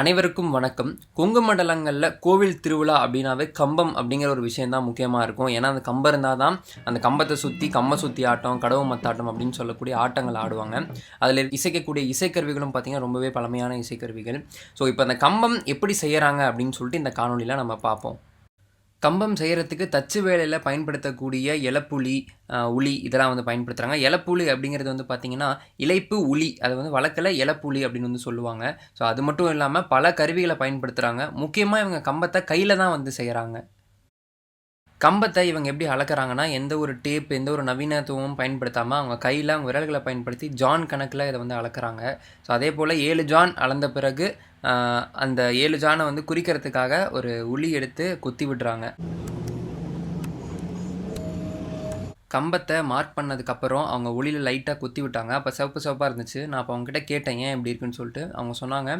அனைவருக்கும் வணக்கம். கொங்கு மண்டலங்களில் கோவில் திருவிழா அப்படின்னாவே கம்பம் அப்படிங்கிற ஒரு விஷயம் தான் முக்கியமாக இருக்கும். ஏன்னா அந்த கம்பம் இருந்தால் தான் அந்த கம்பத்தை சுற்றி கம்ப சுற்றி ஆட்டம் கடவு மத்தாட்டம் அப்படின்னு சொல்லக்கூடிய ஆட்டங்கள் ஆடுவாங்க. அதில் இசைக்கக்கூடிய இசைக்கருவிகளும் பார்த்திங்கன்னா ரொம்பவே பழமையான இசைக்கருவிகள். ஸோ இப்போ அந்த கம்பம் எப்படி செய்கிறாங்க அப்படின்னு சொல்லிட்டு இந்த காணொலியில் நம்ம பார்ப்போம். கம்பம் செய்கிறதுக்கு தச்சு வேலையில் பயன்படுத்தக்கூடிய இலப்புளி உளி இதெல்லாம் வந்து பயன்படுத்துகிறாங்க இலப்புளி அப்படிங்கிறது வந்து பார்த்திங்கன்னா இலைப்பு உளி அது வந்து வழக்கில் இலப்புளி அப்படின்னு வந்து சொல்லுவாங்க. ஸோ அது மட்டும் இல்லாமல் பல கருவிகளை பயன்படுத்துகிறாங்க முக்கியமாக இவங்க கம்பத்தை கையில் தான் வந்து செய்கிறாங்க கம்பத்தை இவங்க எப்படி அளக்குறாங்கன்னா எந்த ஒரு டேப் எந்த ஒரு நவீனத்துவமும் பயன்படுத்தாமல் அவங்க கையில் அவங்க விரல்களை பயன்படுத்தி ஜான் கணக்கில் இதை வந்து அளக்குறாங்க. ஸோ அதே போல் ஏழு ஜான் அளந்த பிறகு அந்த ஏழு ஜானை வந்து குறிக்கிறதுக்காக ஒரு உளி எடுத்து குத்தி விடுறாங்க. கம்பத்தை மார்க் பண்ணதுக்கப்புறம் அவங்க ஒளியில் லைட்டாக குத்தி விட்டாங்க. அப்போ சிவப்பு சிவப்பாக இருந்துச்சு. நான் அப்போ அவங்ககிட்ட கேட்டேன் ஏன் இப்படி இருக்குன்னு சொல்லிட்டு. அவங்க சொன்னாங்க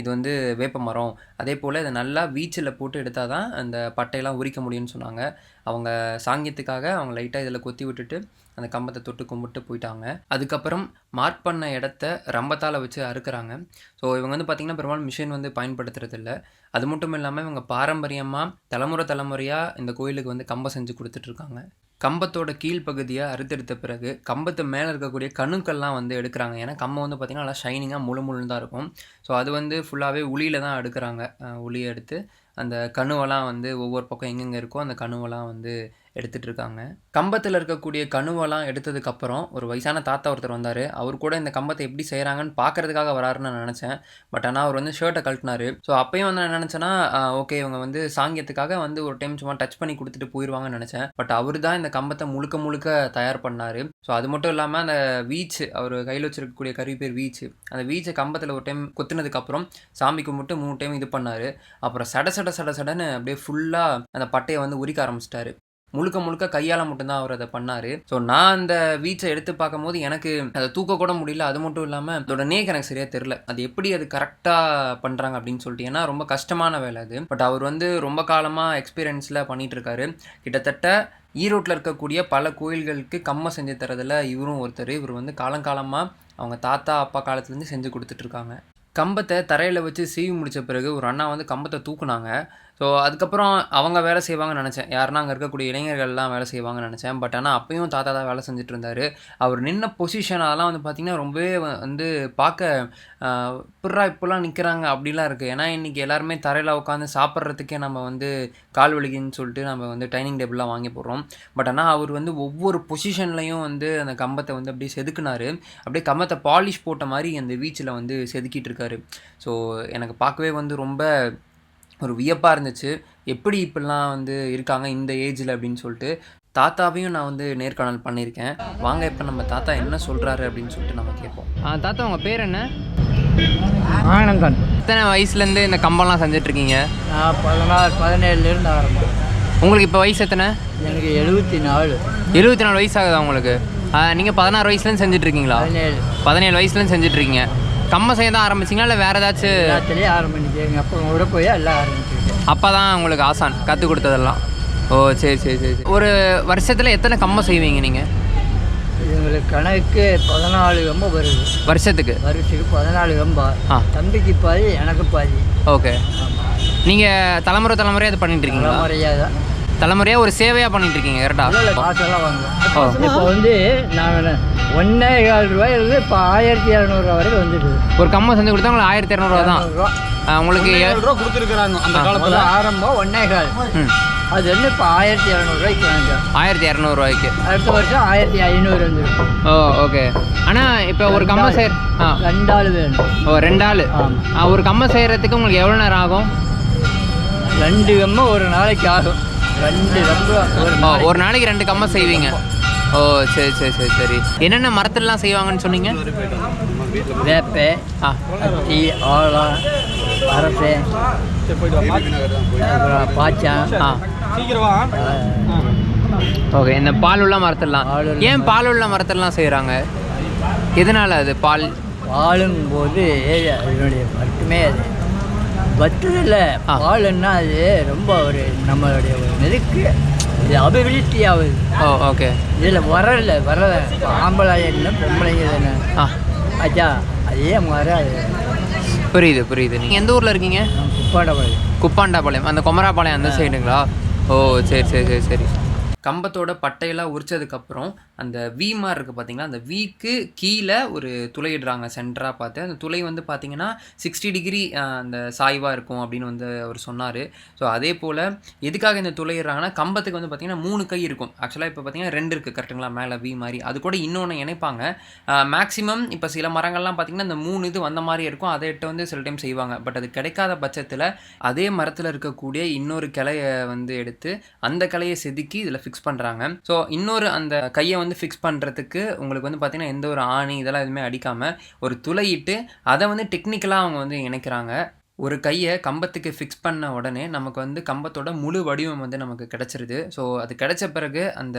இது வந்து வேப்ப மரம். அதே போல் இதை நல்லா வீச்சில் போட்டு எடுத்தால் தான் அந்த பட்டையெல்லாம் உரிக்க முடியும்னு சொன்னாங்க. அவங்க சாங்கியத்துக்காக அவங்க லைட்டாக இதில் கொத்தி விட்டுட்டு அந்த கம்பத்தை தொட்டு கும்பிட்டு போயிட்டாங்க. அதுக்கப்புறம் மார்க் பண்ண இடத்த ரம்பத்தால் வச்சு அறுக்கிறாங்க. ஸோ இவங்க வந்து பார்த்திங்கன்னா பெரும்பாலும் மிஷின் வந்து பயன்படுத்துறதில்ல. அது மட்டும் இல்லாமல் இவங்க பாரம்பரியமாக தலைமுறை தலைமுறையாக இந்த கோயிலுக்கு வந்து கம்பம் செஞ்சு கொடுத்துட்ருக்காங்க கம்பத்தோட கீழ்ப்பகுதியை அறுத்தெடுத்த பிறகு கம்பத்து மேலே இருக்கக்கூடிய கணுக்கள்லாம் வந்து எடுக்கிறாங்க. ஏன்னா கம்பம் வந்து பார்த்திங்கன்னா நல்லா ஷைனிங்காக முழு முழுந்தான் தான் இருக்கும். ஸோ அது வந்து ஃபுல்லாகவே உளியில் தான் எடுக்கிறாங்க. உளியை எடுத்து அந்த கணுவெல்லாம் வந்து ஒவ்வொரு பக்கம் எங்கெங்கே இருக்கோ அந்த கணுவெல்லாம் வந்து எடுத்துகிட்டு இருக்காங்க. கம்பத்தில் இருக்கக்கூடிய கணுவெல்லாம் எடுத்ததுக்கப்புறம் ஒரு வயசான தாத்தா ஒருத்தர் வந்தார். அவர் கூட இந்த கம்பத்தை எப்படி செய்கிறாங்கன்னு பார்க்கறதுக்காக வராருன்னு நான் நினச்சேன். பட் ஆனால் அவர் வந்து ஷர்ட்டை கழட்டினார். ஸோ அப்பயும் வந்து நான் நினச்சேன்னா ஓகே இவங்க வந்து சாங்கியத்துக்காக வந்து ஒரு டைம் சும்மா டச் பண்ணி கொடுத்துட்டு போயிடுவாங்கன்னு நினச்சேன். பட் அவர் தான் இந்த கம்பத்தை முழுக்க முழுக்க தயார் பண்ணார். ஸோ அது மட்டும் இல்லாமல் அந்த வீச் அவர் கையில் வச்சிருக்கக்கூடிய கருவி பேர் வீச்சு. அந்த வீச்சை கம்பத்தில் ஒரு டைம் கொத்தினதுக்கப்புறம் சாமி கும்பிட்டு மூணு டைம் இது பண்ணார். அப்புறம் சட சட சட சடன்னு அப்படியே ஃபுல்லாக அந்த பட்டையை வந்து உரிக்க ஆரம்பிச்சிட்டாரு. முழுக்க முழுக்க கையால் மட்டும்தான் அவர் அதை பண்ணார். ஸோ நான் அந்த வீச்சை எடுத்து பார்க்கும்போது எனக்கு அதை தூக்க கூட முடியல. அது மட்டும் இல்லாமல் அதோட நேக் எனக்கு சரியாக தெரில அது எப்படி அது கரெக்டாக பண்ணுறாங்க அப்படின்னு சொல்லிட்டு ஏன்னா ரொம்ப கஷ்டமான வேலை அது. பட் அவர் வந்து ரொம்ப காலமாக எக்ஸ்பீரியன்ஸில் பண்ணிட்டு இருக்காரு. கிட்டத்தட்ட ஈரோட்டில் இருக்கக்கூடிய பல கோயில்களுக்கு கம்மை செஞ்சு தரதில் இவரும் ஒருத்தர். இவர் வந்து காலங்காலமாக அவங்க தாத்தா அப்பா காலத்துலேருந்து செஞ்சு கொடுத்துட்ருக்காங்க கம்பத்தை தரையில் வச்சு சீவி முடித்த பிறகு ஒரு அண்ணா வந்து கம்பத்தை தூக்குனாங்க. ஸோ அதுக்கப்புறம் அவங்க வேலை செய்வாங்கன்னு நினச்சேன். யாருன்னா அங்கே இருக்கக்கூடிய இளைஞர்கள்லாம் வேலை செய்வாங்கன்னு நினச்சேன். பட் ஆனால் அப்பயும் தாத்தா தான் வேலை செஞ்சுட்டு இருந்தார் அவர் நின்ன பொசிஷன் அதெல்லாம் வந்து பார்த்திங்கன்னா ரொம்பவே வந்து பார்க்க புறா இப்போலாம் நிற்கிறாங்க அப்படிலாம் இருக்குது ஏன்னா இன்றைக்கி எல்லாருமே தரையில் உட்காந்து சாப்பிட்றதுக்கே நம்ம வந்து கால் வலிக்குன்னு சொல்லிட்டு நம்ம வந்து டைனிங் டேபிள்லாம் வாங்கி போடுறோம். பட் ஆனால் அவர் வந்து ஒவ்வொரு பொசிஷன்லையும் வந்து அந்த கம்பத்தை வந்து அப்படியே செதுக்குனாரு. அப்படியே கம்பத்தை பாலிஷ் போட்ட மாதிரி அந்த வீச்சில் வந்து செதுக்கிட்டு இருக்காரு ஸோ எனக்கு பார்க்கவே வந்து ரொம்ப ஒரு வியப்பாக இருந்துச்சு. எப்படி இப்படிலாம் வந்து இருக்காங்க இந்த ஏஜில் அப்படின்னு சொல்லிட்டு தாத்தாவையும் நான் வந்து நேர்காணல் பண்ணியிருக்கேன். வாங்க இப்போ நம்ம தாத்தா என்ன சொல்கிறாரு அப்படின்னு சொல்லிட்டு நம்ம கேட்போம். தாத்தா உங்கள் பேர் என்ன? ஆனந்தன். எத்தனை வயசுலேருந்து இந்த கம்பம்லாம் செஞ்சிட்ருக்கீங்க? நான் பதினாறு பதினேழுலேருந்து ஆரம்பம். உங்களுக்கு இப்போ வயசு எத்தனை? எனக்கு எழுபத்தி நாலு இருபத்தி நாலு வயசு ஆகுதா உங்களுக்கு? நீங்கள் பதினாறு வயசுலேருந்து செஞ்சிட்ருக்கீங்களா? பதினேழு. பதினேழு வயசுலேருந்து செஞ்சிட்ருக்கீங்க. கம்ப செய்ய தான் ஆரம்பிச்சிங்களா? இல்லை வேறு ஏதாச்சும் எல்லாத்துலேயும் ஆரம்பிச்சு எங்கள் அப்பா கூட போய் எல்லாம் ஆரம்பிச்சிருக்கேன் அப்பா தான் உங்களுக்கு ஆசான் கற்றுக் கொடுத்ததெல்லாம். ஓ சரி சரி சரி. ஒரு வருஷத்தில் எத்தனை கம்பம் செய்வீங்க நீங்கள் எங்களுக்கு கணக்கு பதினாலு கம்பம் வருது. வருஷத்துக்கு? வருஷத்துக்கு பதினாலு கம்பா. தம்பிக்கு பாதி எனக்கு பாதி. ஓகே. நீங்கள் தலைமுறை தலைமுறையாக இது பண்ணிட்டு இருக்கீங்களா? முறையாக தான். தலைமுறையாக ஒரு சேவையாக பண்ணிட்டு இருக்கீங்க கரெக்டா காசெல்லாம் ஓ. வாங்குவோம் இப்போ வந்து நான் ஒன்றே கால் ரூபாயிலிருந்து இப்போ ஆயிரத்தி இரநூறுவா வரைக்கும் வந்துட்டு ஒரு கம்பம் செஞ்சு கொடுத்தா உங்களுக்கு ஆயிரத்தி இரநூறுவா தான். உங்களுக்கு ஏ- ரூபா கொடுத்துருக்குறாங்க அந்த முதல்ல ஆரம்பம் ஒன்றே கால் அது வந்து இப்போ ஆயிரத்தி இரநூறுவாய்க்கு வாங்கிட்டோம் ஆயிரத்தி இரநூறுவாய்க்கு அடுத்த வருஷம் ஆயிரத்தி ஐநூறு வந்துருக்கும் ஓ ஓகே. ஆனால் இப்போ ஒரு கம்பம் செய்ய ஆ. ரெண்டு ஆள் வேணும். ஓ ரெண்டு ஆள் ஆமா. ஒரு கம்பம் செய்கிறதுக்கு உங்களுக்கு எவ்வளோ நேரம் ஆகும்? ரெண்டு கம்பம் ஒரு நாளைக்கு ஆகும். ரெண்டு கம்பம் ஒரு நாளைக்கு. ரெண்டு கம்பம் செய்வீங்க. ஓ சரி சரி சரி சரி. என்னென்ன மரத்துலலாம் செய்வாங்கன்னு சொன்னீங்க? வேப்பை ஆ. அத்தி அரசை அப்புறம் பாச்சான் ஆ. ஓகே இந்த பால் உள்ள மரத்துலாம் ஏன் பால் உள்ள மரத்துலாம் செய்கிறாங்க எதனால அது பால்? பாலும் போது அதனுடைய மட்டுமே அது. ஆ. பாலுன்னா அது ரொம்ப ஒரு நம்மளுடைய ஒரு நெருக்கு. இது அபிவிருத்தி ஆகுது ஓ ஓகே. இதில் வரல வர ஆம்பளை என்ன பொம்பளைங்க தானே. ஆ. ஆச்சா அதே அது. புரியுது புரியுது. நீங்கள் எந்த ஊரில் இருக்கீங்க? நான் குப்பாடபாளையம் குப்பாண்டாபாளையம். அந்த குமராபாளையம் அந்த சைடுங்களா ஓ சரி சரி சரி சரி. கம்பத்தோட பட்டையெல்லாம் உரிச்சதுக்கப்புறம் அந்த வி மாதிரி இருக்குது பார்த்தீங்களா அந்த வீக்கு கீழே ஒரு துளையிடுறாங்க சென்டராக பார்த்து. அந்த துளை வந்து பார்த்தீங்கன்னா சிக்ஸ்டி டிகிரி அந்த சாய்வாக இருக்கும் அப்படின்னு வந்து அவர் சொன்னார். ஸோ அதே போல் எதுக்காக இந்த துளையிடுறாங்கன்னா கம்பத்துக்கு வந்து பார்த்தீங்கன்னா மூணு கை இருக்கும். ஆக்சுவலாக இப்போ பார்த்தீங்கன்னா ரெண்டு இருக்குது கரெக்டுங்களா மேலே வி மாதிரி. அது கூட இன்னொன்று இணைப்பாங்க. மேக்ஸிமம் இப்போ சில மரங்கள்லாம் பார்த்தீங்கன்னா இந்த மூணு இது வந்த மாதிரி இருக்கும். அதை இட்டு வந்து சில டைம் செய்வாங்க. பட் அது கிடைக்காத பட்சத்தில் அதே மரத்தில் இருக்கக்கூடிய இன்னொரு கிளையை வந்து எடுத்து அந்த கிளையை செதுக்கி இதில் ஃபிக்ஸ் ஃபிக்ஸ் பண்ணுறாங்க ஸோ இன்னொரு அந்த கையை வந்து ஃபிக்ஸ் பண்ணுறதுக்கு உங்களுக்கு வந்து பார்த்திங்கன்னா எந்த ஒரு ஆணி இதெல்லாம் எதுவுமே அடிக்காமல் ஒரு துளையிட்டு அதை வந்து டெக்னிக்கலாக அவங்க வந்து இணைக்கிறாங்க. ஒரு கையை கம்பத்துக்கு ஃபிக்ஸ் பண்ண உடனே நமக்கு வந்து கம்பத்தோட முழு வடிவம் வந்து நமக்கு கிடச்சிருது. ஸோ அது கிடைச்ச பிறகு அந்த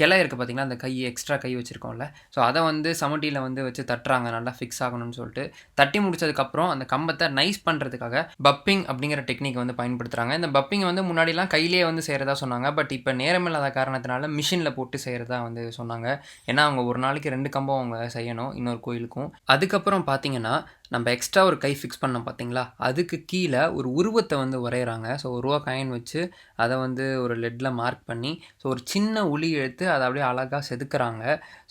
கிளை இருக்குது பார்த்திங்கன்னா அந்த கை எக்ஸ்ட்ரா கை வச்சுருக்கோம்ல. ஸோ அதை வந்து சமட்டியில் வந்து வச்சு தட்டுறாங்க. நல்லா ஃபிக்ஸ் ஆகணும்னு சொல்லிட்டு. தட்டி முடிச்சதுக்கப்புறம் அந்த கம்பத்தை நைஸ் பண்ணுறதுக்காக பப்பிங் அப்படிங்கிற டெக்னிக் வந்து பயன்படுத்துகிறாங்க இந்த பப்பிங் வந்து முன்னாடிலாம் கையிலேயே வந்து செய்கிறதா சொன்னாங்க. பட் இப்போ நேரம் இல்லாத காரணத்தினால மிஷினில் போட்டு செய்கிறதா வந்து சொன்னாங்க. ஏன்னா அவங்க ஒரு நாளைக்கு ரெண்டு கம்பம் அவங்க செய்யணும். இன்னொரு கோயிலுக்கும். அதுக்கப்புறம் பார்த்தீங்கன்னா நம்ம எக்ஸ்ட்ரா ஒரு கை ஃபிக்ஸ் பண்ணோம் பார்த்தீங்களா அதுக்கு கீழே ஒரு உருவத்தை வந்து வரைகிறாங்க ஸோ ஒரு ரூபா காயின் வச்சு அதை வந்து ஒரு லெட்டில் மார்க் பண்ணி ஸோ ஒரு சின்ன உளி எடுத்து அதை அப்படியே அழகாக செதுக்குறாங்க.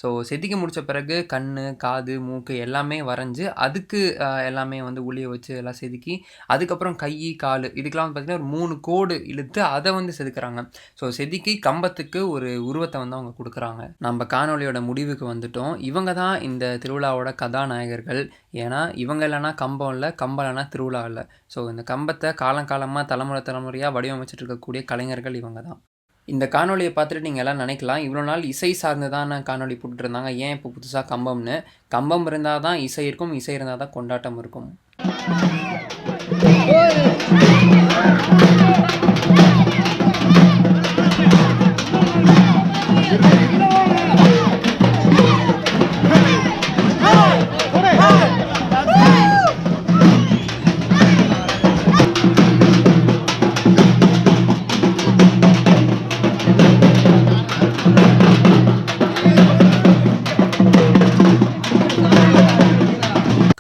ஸோ செதுக்கி முடித்த பிறகு கண் காது மூக்கு எல்லாமே வரைஞ்சி அதுக்கு எல்லாமே வந்து உளியை வச்சு எல்லாம் செதுக்கி அதுக்கப்புறம் கை கால் இதுக்கெல்லாம் வந்து பார்த்திங்கன்னா ஒரு மூணு கோடு இழுத்து அதை வந்து செதுக்குறாங்க. ஸோ செதுக்கி கம்பத்துக்கு ஒரு உருவத்தை வந்து அவங்க கொடுக்குறாங்க. நம்ம காணொளியோட முடிவுக்கு வந்துட்டோம். இவங்க தான் இந்த திருவிழாவோட கதாநாயகர்கள். ஏன்னா இவங்க இல்லைனா கம்பம் இல்லை கம்பம் இல்லைனா திருவிழா இல்லை. ஸோ இந்த கம்பத்தை காலங்காலமாக தலைமுறை தலைமுறையாக வடிவமைச்சிட்டு இருக்கக்கூடிய கலைஞர்கள் இவங்க தான். இந்த காணொலியை பார்த்துட்டு நீங்கள் எல்லாம் நினைக்கலாம் இவ்வளோ நாள் இசை சார்ந்து தான் காணொலி போட்டுருந்தாங்க ஏன் இப்போ புதுசாக கம்பம்னு? கம்பம் இருந்தால் தான் இசை இருக்கும் இசை இருந்தால் தான் கொண்டாட்டம் இருக்கும்.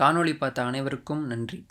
காணொளி பார்த்த அனைவருக்கும் நன்றி.